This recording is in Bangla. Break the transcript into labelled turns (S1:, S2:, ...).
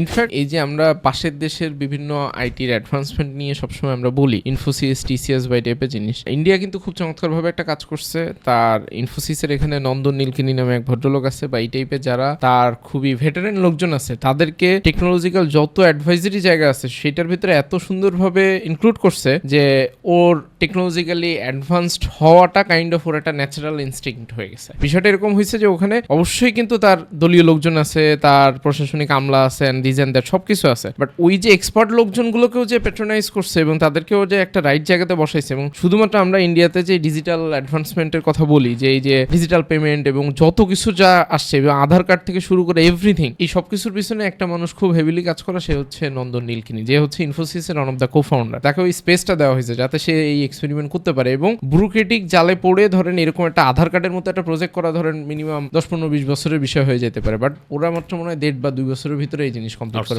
S1: ইনফ্যাক্ট এই যে আমরা পাশের দেশের বিভিন্ন আইটির অ্যাডভান্সমেন্ট নিয়ে সবসময় আমরা বলি ইনফোসিস টিসিএস বা এই টাইপের জিনিস ইন্ডিয়া কিন্তু খুব চমৎকারভাবে একটা কাজ করছে। তার ইনফোসিসের এখানে নন্দন নীলকিনি নামে এক ভদ্রলোক আছে বা এই টাইপের যারা, তার খুবই ভেটারেন লোকজন আছে। তাদেরকে টেকনোলজিক্যাল যত অ্যাডভাইজারি জায়গা আছে, সেটার ভিতরে এত সুন্দরভাবে ইনক্লুড করছে যে, ওর টেকনোলজিক্যালি অ্যাডভান্সড হওয়াটা কাইন্ড অফ ওর একটা ন্যাচারাল ইনস্টিংক্ট হয়ে গেছে। বিষয়টা এরকম হয়েছে যে, ওখানে অবশ্যই কিন্তু তার দলীয় লোকজন আছে, তার প্রশাসনিক আমলা আছে দিস অ্যান্ড দ্যাট সবকিছু আছে। বাট ওই যে এক্সপার্ট লোকজনগুলোকেও যে পেট্রোনাইজ করছে এবং তাদেরকেও যে একটা রাইট জায়গাতে বসাইছে এবং শুধুমাত্র আমরা ইন্ডিয়াতে যে ডিজিটাল অ্যাডভান্সমেন্টের কথা বলি, যে এই যে ডিজিটাল পেমেন্ট এবং যত কিছু যা আসছে, এবং আধার কার্ড থেকে শুরু করে এভরিথিং এই সব কিছুর পিছনে একটা মানুষ খুব হেভিলি কাজ করা, সে হচ্ছে নন্দন নীলকিনি। যে হচ্ছে ইনফোসিসের one of the co founder তাকে ওই স্পেসটা দেওয়া হয়েছে যাতে সে এই এক্সপেরিমেন্ট করতে পারে এবং ব্রুক্রেটিক জালে পড়ে ধরেন এরকম একটা আধার কার্ডের মতো একটা প্রজেক্ট করা ধরেন মিনিমাম দশ, পনেরো, বিশ বছরের বিষয় হয়ে যেতে পারে। বাট ওরা মাত্র মনে হয় দেড় বা দুই বছরের ভিতরে এই জিনিস কমপ্লিট করে